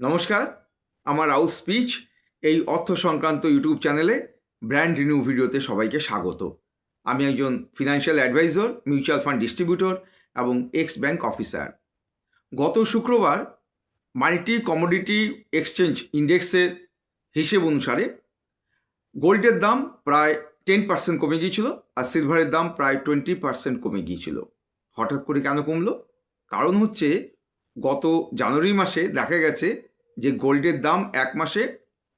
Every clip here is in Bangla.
নমস্কার, আমার আউস স্পিচ, এই অর্থ সংক্রান্ত ইউটিউব চ্যানেলে ব্র্যান্ড রিনিউ ভিডিওতে সবাইকে স্বাগত। আমি একজন financial adviser, mutual fund distributor এবং এক্স ব্যাংক অফিসার। গত শুক্রবার মাল্টি কমোডিটি এক্সচেঞ্জ ইন্ডেক্সের হিসেব অনুসারে গোল্ডের দাম প্রায় টেন পার্সেন্ট কমে গিয়েছিল আর সিলভারের দাম প্রায় টোয়েন্টি পার্সেন্ট কমে গিয়েছিল। হঠাৎ করে কেন কমলো? কারণ হচ্ছে গত জানুয়ারি মাসে দেখা গেছে যে গোল্ডের দাম এক মাসে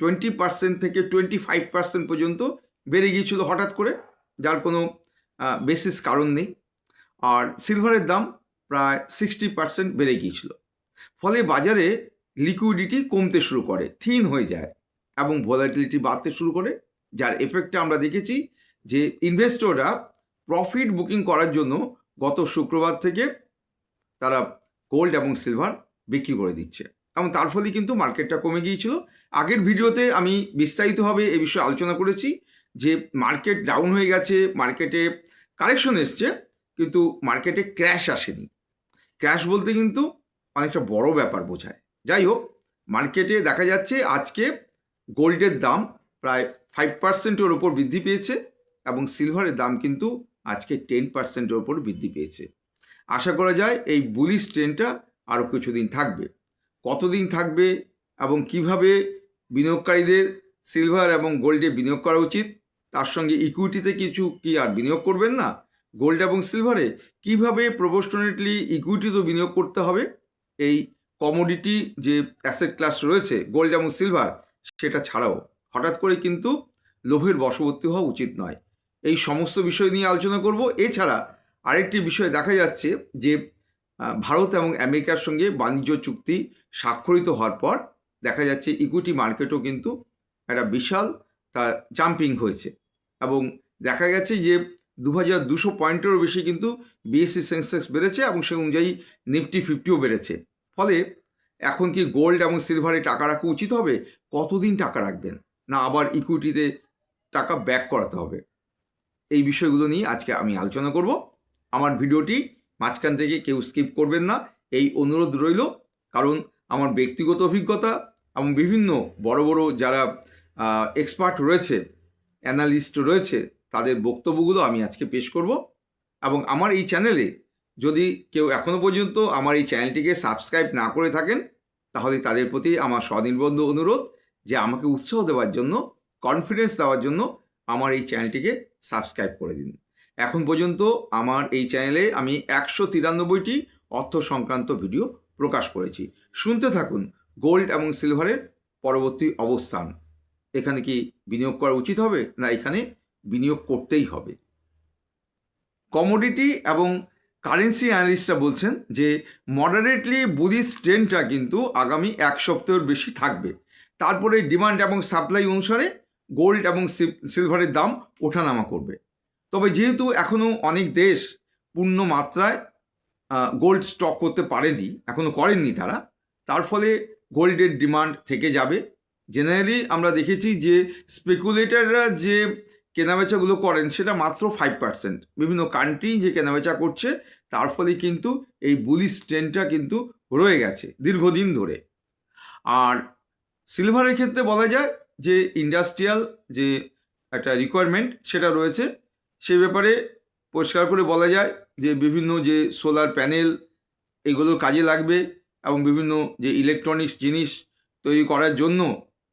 টোয়েন্টি পার্সেন্ট থেকে টোয়েন্টি ফাইভ পার্সেন্ট পর্যন্ত বেড়ে গিয়েছিল হঠাৎ করে, যার কোনো বেসিস কারণ নেই। আর সিলভারের দাম প্রায় সিক্সটি পার্সেন্ট বেড়ে গিয়েছিল। ফলে বাজারে লিকুইডিটি কমতে শুরু করে থিন হয়ে যায় এবং ভোলাটিলিটি বাড়তে শুরু করে, যার এফেক্টে আমরা দেখেছি যে ইনভেস্টররা প্রফিট বুকিং করার জন্য গত শুক্রবার থেকে তারা গোল্ড এবং সিলভার বিক্রি করে দিচ্ছে। এবং তার ফলে কিন্তু মার্কেটটা কমে গিয়েছিল। আগের ভিডিওতে আমি বিস্তারিতভাবে এ বিষয়ে আলোচনা করেছি যে মার্কেট ডাউন হয়ে গেছে মার্কেটে কারেকশন এসছে, কিন্তু মার্কেটে ক্র্যাশ আসেনি। ক্র্যাশ বলতে কিন্তু অনেকটা বড় ব্যাপার বোঝায়। যাই হোক মার্কেটে দেখা যাচ্ছে আজকে গোল্ডের দাম প্রায় ফাইভ পার্সেন্টের ওপর বৃদ্ধি পেয়েছে এবং সিলভারের দাম কিন্তু আজকে টেন পার্সেন্টের ওপর বৃদ্ধি পেয়েছে। আশা করা যায় এই বুলিশ ট্রেনটা আরও কিছুদিন থাকবে। কতদিন থাকবে এবং কীভাবে বিনিয়োগকারীদের সিলভার এবং গোল্ডে বিনিয়োগ করা উচিত, তার সঙ্গে ইকুইটিতে কিছু কি আর বিনিয়োগ করবেন না? গোল্ড এবং সিলভারে কীভাবে প্রপোর্শনেটলি ইকুইটিতেও বিনিয়োগ করতে হবে? এই কমোডিটি যে অ্যাসেট ক্লাস রয়েছে গোল্ড এবং সিলভার সেটা ছাড়াও। হঠাৎ করে কিন্তু লোভের বশবর্তী হওয়া উচিত নয়। এই সমস্ত বিষয় নিয়ে আলোচনা করব। এছাড়া আরেকটি বিষয় দেখা যাচ্ছে যে ভারত এবং আমেরিকার সঙ্গে বাণিজ্য চুক্তি স্বাক্ষরিত হওয়ার পর দেখা যাচ্ছে ইকুইটি মার্কেটও কিন্তু একটা বিশাল তার জাম্পিং হয়েছে। এবং দেখা গেছে যে দু হাজার দুশো পয়েন্টেরও বেশি কিন্তু বিএসসি সেন্সেক্স বেড়েছে এবং সে অনুযায়ী নিফটি ফিফটিও বেড়েছে। ফলে এখন কি গোল্ড এবং সিলভারে টাকা রাখা উচিত হবে? কতদিন টাকা রাখবেন? না আবার ইকুইটিতে টাকা ব্যাক করাতে হবে? এই বিষয়গুলো নিয়ে আজকে আমি আলোচনা করব। আমার ভিডিওটি মাঝখান থেকে কেউ স্কিপ করবেন না। এই অনুরোধ রইল কারণ আমার ব্যক্তিগত অভিজ্ঞতা এবং বিভিন্ন বড় বড় যারা এক্সপার্ট রয়েছে অ্যানালিস্ট রয়েছে, তাদের বক্তব্যগুলো আমি আজকে পেশ করব। এবং আমার এই চ্যানেলে যদি কেউ এখনও পর্যন্ত আমার এই চ্যানেলটিকে সাবস্ক্রাইব না করে থাকেন, তাহলে তাদের প্রতি আমার স্বনির্বন্ধ অনুরোধ যে আমাকে উৎসাহ দেওয়ার জন্য কনফিডেন্স দেওয়ার জন্য আমার এই চ্যানেলটিকে সাবস্ক্রাইব করে দিন। এখন পর্যন্ত আমার এই চ্যানেলে আমি একশো তিরানব্বইটি অর্থ সংক্রান্ত ভিডিও প্রকাশ করেছি। শুনতে থাকুন গোল্ড এবং সিলভারের পরবর্তী অবস্থান। এখানে কি বিনিয়োগ করা উচিত হবে না এখানে বিনিয়োগ করতেই হবে? কমোডিটি এবং কারেন্সি অ্যানালিস্টরা বলছেন যে মডারেটলি বুলিশ ট্রেন্ডটা কিন্তু আগামী এক সপ্তাহের বেশি থাকবে। তারপরে ডিমান্ড এবং সাপ্লাই অনুসারে গোল্ড এবং সিলভারের দাম ওঠানামা করবে। তবে যেহেতু এখনও অনেক দেশ পূর্ণ মাত্রায় গোল্ড স্টক করতে পারেনি এখনও করেননি তারা, তার ফলে গোল্ডের ডিমান্ড থেকে যাবে। জেনারেলি আমরা দেখেছি যে স্পেকুলেটাররা যে কেনাবেচাগুলো করেন সেটা মাত্র ফাইভ পার্সেন্ট বিভিন্ন কান্ট্রি যে কেনাবেচা করছে, তার ফলে কিন্তু এই বুলিশ ট্রেন্ডটা কিন্তু রয়ে গেছে দীর্ঘদিন ধরে। আর সিলভারের ক্ষেত্রে বলা যায় যে ইন্ডাস্ট্রিয়াল যে একটা রিকোয়ারমেন্ট সেটা রয়েছে সে ব্যাপারে পরিষ্কার করে বলা যায় যে বিভিন্ন যে সোলার প্যানেল এগুলো কাজে লাগবে এবং বিভিন্ন যে ইলেকট্রনিক্স জিনিস তৈরি করার জন্য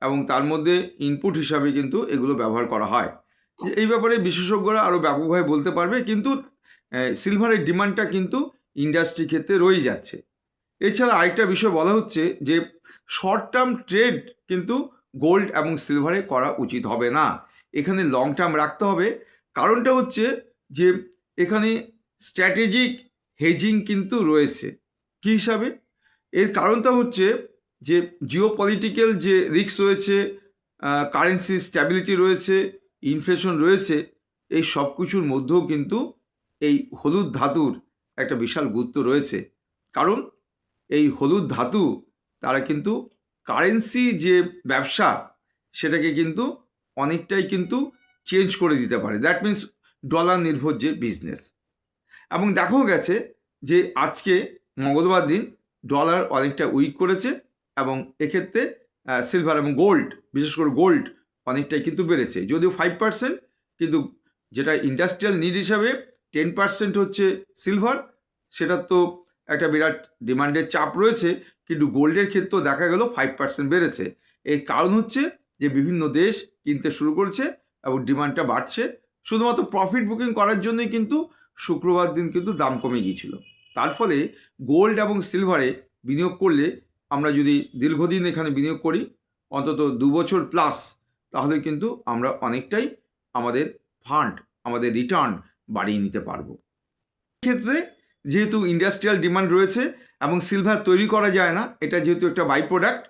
এবং তার মধ্যে ইনপুট হিসাবে কিন্তু এগুলো ব্যবহার করা হয়। এই ব্যাপারে বিশেষজ্ঞরা আরও ব্যাপকভাবে বলতে পারবে, কিন্তু সিলভারের ডিমান্ডটা কিন্তু ইন্ডাস্ট্রি ক্ষেত্রে রয়ে যাচ্ছে। এছাড়া আরেকটা বিষয় বলা হচ্ছে যে শর্ট টার্ম ট্রেড কিন্তু গোল্ড এবং সিলভারে করা উচিত হবে না। এখানে লং টার্ম রাখতে হবে কারণটা হচ্ছে যে এখানে স্ট্র্যাটেজিক হেজিং কিন্তু রয়েছে। কী হিসাবে? এর কারণটা হচ্ছে যে জিও পলিটিক্যাল যে রিস্ক রয়েছে কারেন্সি স্ট্যাবিলিটি রয়েছে ইনফ্লেশন রয়েছে, এই সব কিছুর মধ্যেও কিন্তু এই হলুদ ধাতুর একটা বিশাল গুরুত্ব রয়েছে। কারণ এই হলুদ ধাতু, তারা কিন্তু কারেন্সি যে ব্যবসা, সেটাকে কিন্তু অনেকটাই কিন্তু চেঞ্জ করে দিতে পারে। দ্যাট মিন্স ডলার নির্ভর যে বিজনেস এবং দেখাও গেছে যে আজকে মঙ্গলবার দিন ডলার অনেকটা উইক করেছে এবং এক্ষেত্রে সিলভার এবং গোল্ড বিশেষ করে গোল্ড অনেকটাই কিন্তু বেড়েছে। যদিও ফাইভ পার্সেন্ট কিন্তু যেটা ইন্ডাস্ট্রিয়াল নিড হিসাবে টেন পার্সেন্ট হচ্ছে সিলভার সেটার তো একটা বিরাট ডিমান্ডের চাপ রয়েছে, কিন্তু গোল্ডের ক্ষেত্রেও দেখা গেল ফাইভ পার্সেন্ট বেড়েছে। এর কারণ হচ্ছে যে বিভিন্ন দেশ কিনতে শুরু করেছে এবং ডিমান্ডটা বাড়ছে। শুধুমাত্র প্রফিট বুকিং করার জন্যই কিন্তু শুক্রবার দিন কিন্তু দাম কমে গিয়েছিল। তার ফলে গোল্ড এবং সিলভারে বিনিয়োগ করলে আমরা যদি দীর্ঘদিন এখানে বিনিয়োগ করি, অন্তত দু বছর প্লাস তাহলে কিন্তু আমরা অনেকটাই আমাদের ফান্ড আমাদের রিটার্ন বাড়িয়ে নিতে পারব। ক্ষেত্রে যেহেতু ইন্ডাস্ট্রিয়াল ডিমান্ড রয়েছে এবং সিলভার তৈরি করা যায় না, এটা যেহেতু একটা বাই প্রোডাক্ট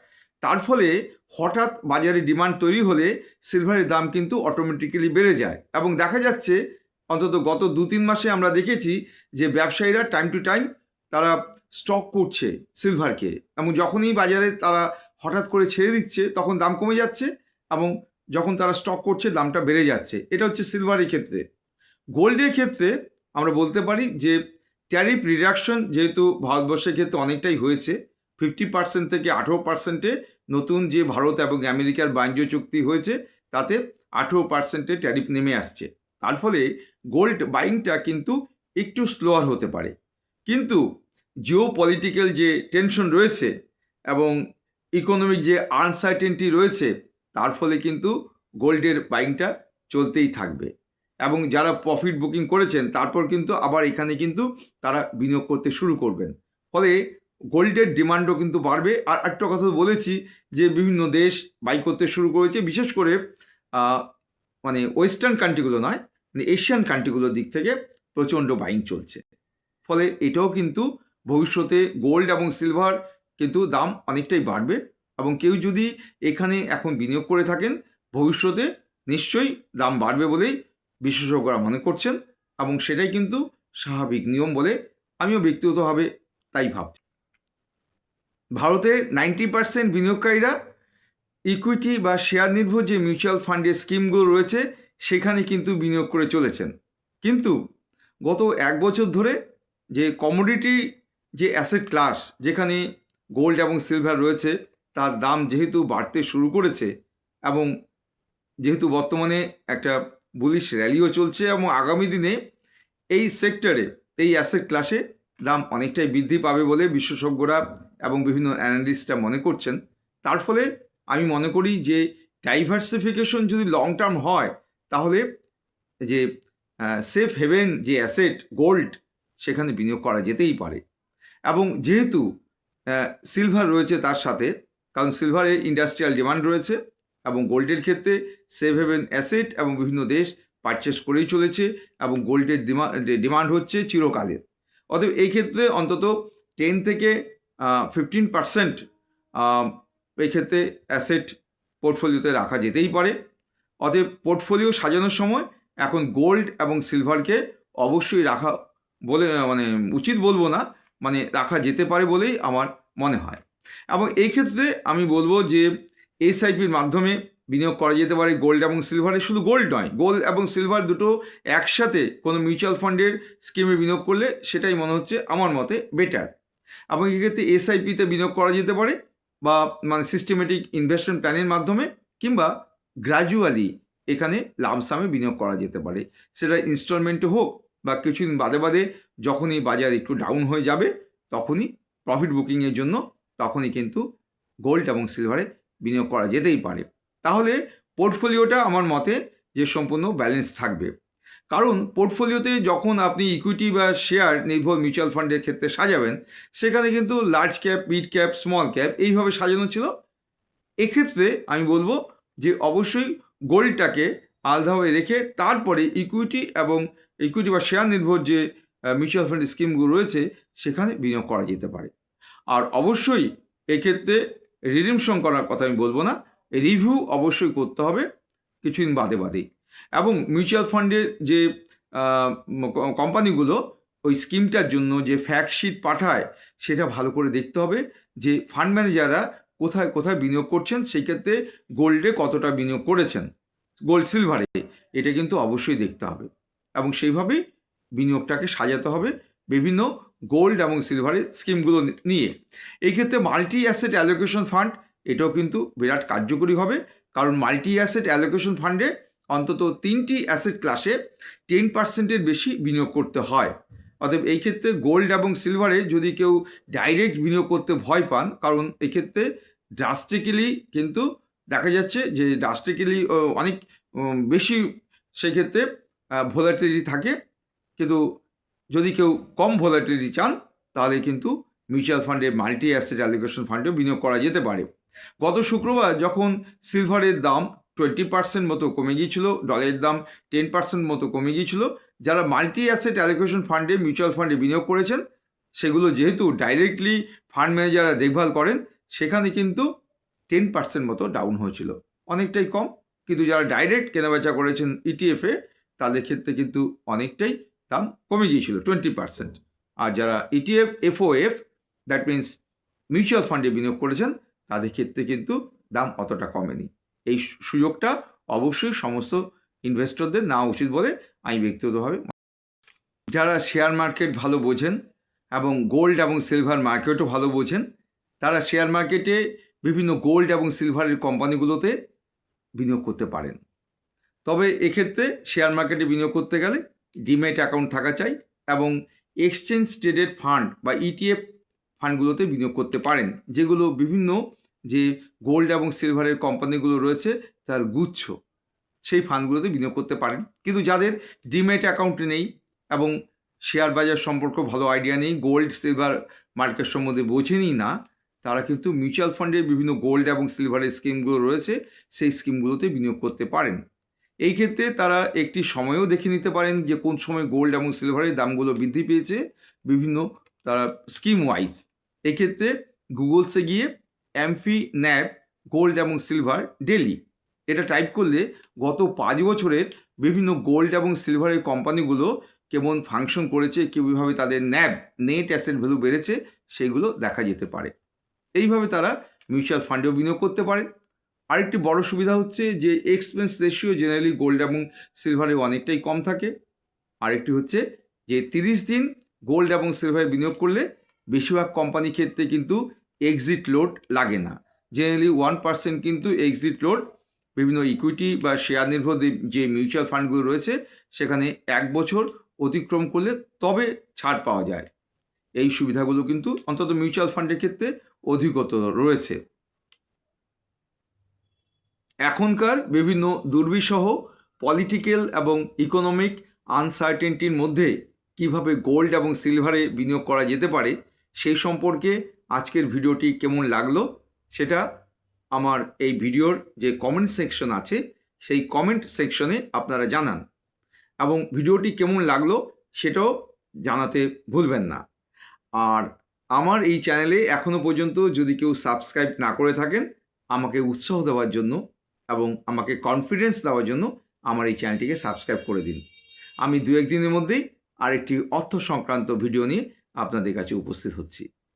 তার ফলে হঠাৎ বাজারে ডিমান্ড তৈরি হলে সিলভারের দাম কিন্তু অটোমেটিক্যালি বেড়ে যায়। এবং দেখা যাচ্ছে, অন্তত গত দু তিন মাসে আমরা দেখেছি যে ব্যবসায়ীরা টাইম টু টাইম তারা স্টক করছে সিলভারকে এবং যখনই বাজারে তারা হঠাৎ করে ছেড়ে দিচ্ছে, তখন দাম কমে যাচ্ছে এবং যখন তারা স্টক করছে, দামটা বেড়ে যাচ্ছে। এটা হচ্ছে সিলভারের ক্ষেত্রে। গোল্ডের ক্ষেত্রে আমরা বলতে পারি যে ট্যারিফ রিডাকশন যেহেতু ভারতবর্ষের ক্ষেত্রে অনেকটাই হয়েছে ফিফটি পার্সেন্ট থেকে আঠেরো পার্সেন্টে নতুন যে ভারত এবং আমেরিকার বাণিজ্য চুক্তি হয়েছে, তাতে আঠেরো পার্সেন্টের ট্যারিফ নেমে আসছে। তার ফলে গোল্ড বাইংটা কিন্তু একটু স্লোয়ার হতে পারে। কিন্তু জিও পলিটিক্যাল যে টেনশন রয়েছে এবং ইকোনমিক যে আনসার্টেনটি রয়েছে, তার ফলে কিন্তু গোল্ডের বাইংটা চলতেই থাকবে। এবং যারা প্রফিট বুকিং করেছেন, তারপর কিন্তু আবার এখানে কিন্তু তারা বিনিয়োগ করতে শুরু করবেন। ফলে গোল্ডের ডিমান্ডও কিন্তু বাড়বে। আর একটা কথা বলেছি যে বিভিন্ন দেশ বাই করতে শুরু করেছে, বিশেষ করে মানে ওয়েস্টার্ন কান্ট্রিগুলো নয় মানে এশিয়ান কান্ট্রিগুলোর দিক থেকে প্রচণ্ড বাইং চলছে। ফলে এটাও কিন্তু ভবিষ্যতে গোল্ড এবং সিলভার কিন্তু দাম অনেকটাই বাড়বে এবং কেউ যদি এখানে এখন বিনিয়োগ করে থাকেন, ভবিষ্যতে নিশ্চয়ই দাম বাড়বে বলেই বিশেষজ্ঞরা মনে করছেন এবং সেটাই কিন্তু স্বাভাবিক নিয়ম বলে আমিও ব্যক্তিগতভাবে তাই ভাবছি। ভারতে নাইনটি পার্সেন্ট বিনিয়োগকারীরা ইকুইটি বা শেয়ার নির্ভর যে মিউচুয়াল ফান্ডের স্কিমগুলো রয়েছে, সেখানে কিন্তু বিনিয়োগ করে চলেছেন। কিন্তু গত এক বছর ধরে যে কমোডিটি যে অ্যাসেট ক্লাস যেখানে গোল্ড এবং সিলভার রয়েছে, তার দাম যেহেতু বাড়তে শুরু করেছে এবং যেহেতু বর্তমানে একটা বুলিশ র্যালিও চলছে এবং আগামী দিনে এই সেক্টরে এই অ্যাসেট ক্লাসে দাম অনেকটাই বৃদ্ধি পাবে বলে বিশেষজ্ঞরা এবং বিভিন্ন অ্যানালিস্টরা মনে করছেন, তার ফলে আমি মনে করি যে ডাইভার্সিফিকেশন যদি লং টার্ম হয়, তাহলে যে সেফ হেভেন যে অ্যাসেট গোল্ড সেখানে বিনিয়োগ করা যেতেই পারে। এবং যেহেতু সিলভার রয়েছে তার সাথে, কারণ সিলভারে ইন্ডাস্ট্রিয়াল ডিমান্ড রয়েছে এবং গোল্ডের ক্ষেত্রে সেভ হেভেন অ্যাসেট এবং বিভিন্ন দেশ পারচেস করেই চলেছে এবং গোল্ডের ডিমান্ড হচ্ছে চিরকালের। অতএব এই ক্ষেত্রে অন্তত টেন থেকে ফিফটিন পার্সেন্ট এই ক্ষেত্রে অ্যাসেট পোর্টফোলিওতে রাখা যেতেই পারে। অতএব পোর্টফোলিও সাজানোর সময় এখন গোল্ড এবং সিলভারকে অবশ্যই রাখা বলে মানে উচিত বলব না মানে রাখা যেতে পারে বলেই আমার মনে হয়। এবং এই ক্ষেত্রে আমি বলব যে এসআইপির মাধ্যমে বিনিয়োগ করা যেতে পারে গোল্ড এবং সিলভারে শুধু গোল্ড নয় গোল্ড এবং সিলভার দুটো একসাথে কোনো মিউচুয়াল ফান্ডের স্কিমে বিনিয়োগ করলে সেটাই মনে হচ্ছে আমার মতে বেটার এবং এক্ষেত্রে এসআইপিতে বিনিয়োগ করা যেতে পারে? বা মানে সিস্টেমেটিক ইনভেস্টমেন্ট প্ল্যানের মাধ্যমে? কিংবা গ্র্যাজুয়ালি এখানে লামসামে বিনিয়োগ করা যেতে পারে। সেটা ইনস্টলমেন্টে হোক বা কিছুদিন বাদে বাদে যখনই বাজার একটু ডাউন হয়ে যাবে, তখনই প্রফিট বুকিংয়ের জন্য তখনই কিন্তু গোল্ড এবং সিলভারে বিনিয়োগ করা যেতেই পারে। তাহলে পোর্টফোলিওটা আমার মতে যে সম্পূর্ণ ব্যালেন্স থাকবে। কারণ পোর্টফোলিওতে যখন আপনি ইকুইটি বা শেয়ার নির্ভর মিউচুয়াল ফান্ডের ক্ষেত্রে সাজাবেন, সেখানে কিন্তু large cap mid cap small cap এইভাবে সাজানো ছিল। এক্ষেত্রে আমি বলব যে অবশ্যই গোল্ডটাকে আলাদাভাবে রেখে তারপরে ইকুইটি এবং ইকুইটি বা শেয়ার নির্ভর যে মিউচুয়াল ফান্ড স্কিমগুলো রয়েছে, সেখানে বিনিয়োগ করা যেতে পারে। আর অবশ্যই এক্ষেত্রে রিডিমশন করার কথা আমি বলব না রিভিউ অবশ্যই করতে হবে, কিছুদিন বাদে বাদেই। এবং মিউচুয়াল ফান্ডের যে কোম্পানিগুলো ওই স্কিমটার জন্য যে ফ্যাক্ট শিট পাঠায়, সেটা ভালো করে দেখতে হবে যে ফান্ড ম্যানেজাররা কোথায় কোথায় বিনিয়োগ করছেন, সেই ক্ষেত্রে গোল্ডে কতটা বিনিয়োগ করেছেন। গোল্ড, সিলভারে, এটা কিন্তু অবশ্যই দেখতে হবে। এবং সেইভাবেই বিনিয়োগটাকে সাজাতে হবে বিভিন্ন গোল্ড এবং সিলভারের স্কিমগুলো নিয়ে। এই ক্ষেত্রে মাল্টি অ্যাসেট অ্যালোকেশন ফান্ড, এটাও কিন্তু বিরাট কার্যকরী হবে। কারণ মাল্টি অ্যাসেট অ্যালোকেশন ফান্ডে অন্তত তিনটি অ্যাসেট ক্লাসে টেন পার্সেন্টের বেশি বিনিয়োগ করতে হয়। অতএব এই ক্ষেত্রে গোল্ড এবং সিলভারে যদি কেউ ডাইরেক্ট বিনিয়োগ করতে ভয় পান, কারণ এক্ষেত্রে ড্রাস্টিক্যালি কিন্তু দেখা যাচ্ছে যে ড্রাস্টিক্যালি অনেক বেশি সেক্ষেত্রে ভোলাটিলিটি থাকে। কিন্তু যদি কেউ কম ভোলাটিলিটি চান, তাহলে কিন্তু মিউচুয়াল ফান্ডে মাল্টি অ্যাসেট অ্যালোকেশন ফান্ডেও বিনিয়োগ করা যেতে পারে। গত শুক্রবার যখন সিলভারের দাম টোয়েন্টি পার্সেন্ট মতো কমে গিয়েছিল ডলারের দাম টেন পার্সেন্ট মতো কমে গিয়েছিল। যারা মাল্টি অ্যাসেট অ্যালোকেশন ফান্ডে মিউচুয়াল ফান্ডে বিনিয়োগ করেছেন, সেগুলো যেহেতু ডাইরেক্টলি ফান্ড ম্যানেজাররা দেখভাল করেন, সেখানে কিন্তু টেন পার্সেন্ট মতো ডাউন হয়েছিল। অনেকটাই কম, কিন্তু যারা ডাইরেক্ট কেনাবেচা করেছেন ইটিএফে তাদের ক্ষেত্রে কিন্তু অনেকটাই দাম কমে গিয়েছিল টোয়েন্টি পার্সেন্ট আর যারা E ETF FOF that means mutual ফান্ডে বিনিয়োগ করেছেন, তাদের ক্ষেত্রে কিন্তু দাম অতটা কমেনি। এই সুযোগটা অবশ্যই সমস্ত ইনভেস্টরদের নেওয়া উচিত বলে আমি ব্যক্তিগতভাবে যারা শেয়ার মার্কেট ভালো বোঝেন এবং গোল্ড এবং সিলভার মার্কেটও ভালো বোঝেন, তারা শেয়ার মার্কেটে বিভিন্ন গোল্ড এবং সিলভারের কোম্পানিগুলোতে বিনিয়োগ করতে পারেন। তবে এক্ষেত্রে শেয়ার মার্কেটে বিনিয়োগ করতে গেলে ডিমেট অ্যাকাউন্ট থাকা চাই এবং এক্সচেঞ্জ ট্রেডেড ফান্ড বা ইটিএফ ফান্ডগুলোতে বিনিয়োগ করতে পারেন, যেগুলো বিভিন্ন যে গোল্ড এবং সিলভারের কোম্পানিগুলো রয়েছে, তার গুচ্ছ, সেই ফান্ডগুলোতে বিনিয়োগ করতে পারেন। কিন্তু যাদের ডিমেট অ্যাকাউন্ট নেই এবং শেয়ার বাজার সম্পর্কে ভালো আইডিয়া নেই গোল্ড সিলভার মার্কেট সম্বন্ধে বোঝেনই না, তারা কিন্তু মিউচুয়াল ফান্ডে বিভিন্ন গোল্ড এবং সিলভারের স্কিমগুলো রয়েছে, সেই স্কিমগুলোতে বিনিয়োগ করতে পারেন। এই ক্ষেত্রে তারা একটি সময়ও দেখে নিতে পারেন যে কোন সময় গোল্ড এবং সিলভারের দামগুলো বৃদ্ধি পেয়েছে, বিভিন্ন তারা স্কিম ওয়াইজ এক্ষেত্রে গুগলসে গিয়ে অ্যামফি ন্যাব গোল্ড এবং সিলভার ডেলি এটা টাইপ করলে গত পাঁচ বছরের বিভিন্ন গোল্ড এবং সিলভারের কোম্পানিগুলো কেমন ফাংশন করেছে, কীভাবে তাদের ন্যাব নেট অ্যাসেট ভ্যালু বেড়েছে সেগুলো দেখা যেতে পারে। এইভাবে তারা মিউচুয়াল ফান্ডেও বিনিয়োগ করতে পারেন আরেকটি বড় সুবিধা হচ্ছে যে এক্সপেন্স রেশিও জেনারেলি গোল্ড এবং সিলভারে অনেকটাই কম থাকে। আরেকটি হচ্ছে যে তিরিশ দিন গোল্ড এবং সিলভারে বিনিয়োগ করলে বেশিরভাগ কোম্পানি ক্ষেত্রে কিন্তু এক্সিট লোড লাগে না। জেনারেলি ওয়ান পার্সেন্ট কিন্তু এক্সিট লোড বিভিন্ন ইকুইটি বা শেয়ার নির্ভর যে- মিউচুয়াল ফান্ডগুলো রয়েছে, সেখানে এক বছর অতিক্রম করলে তবে ছাড় পাওয়া যায়। এই সুবিধাগুলো কিন্তু অন্তত মিউচুয়াল ফান্ডের ক্ষেত্রে অধিকতর রয়েছে। এখনকার বিভিন্ন দুর্বিষহ পলিটিক্যাল এবং ইকোনমিক আনসার্টেনটির মধ্যে কীভাবে গোল্ড এবং সিলভারে বিনিয়োগ করা যেতে পারে সেই সম্পর্কে আজকের ভিডিওটি কেমন লাগল সেটা আমার এই ভিডিওর যে কমেন্ট সেকশন আছে, সেই কমেন্ট সেকশনে আপনারা জানান। এবং ভিডিওটি কেমন লাগল সেটাও জানাতে ভুলবেন না। আর আমার এই চ্যানেলে এখনও পর্যন্ত যদি কেউ সাবস্ক্রাইব না করে থাকেন, আমাকে উৎসাহ দেওয়ার জন্য এবং আমাকে কনফিডেন্স দেওয়ার জন্য আমার এই চ্যানেলটিকে সাবস্ক্রাইব করে দিন। আমি দু একদিনের মধ্যেই আরেকটি অর্থ সংক্রান্ত ভিডিও নিয়ে আপনাদের কাছে উপস্থিত হচ্ছি।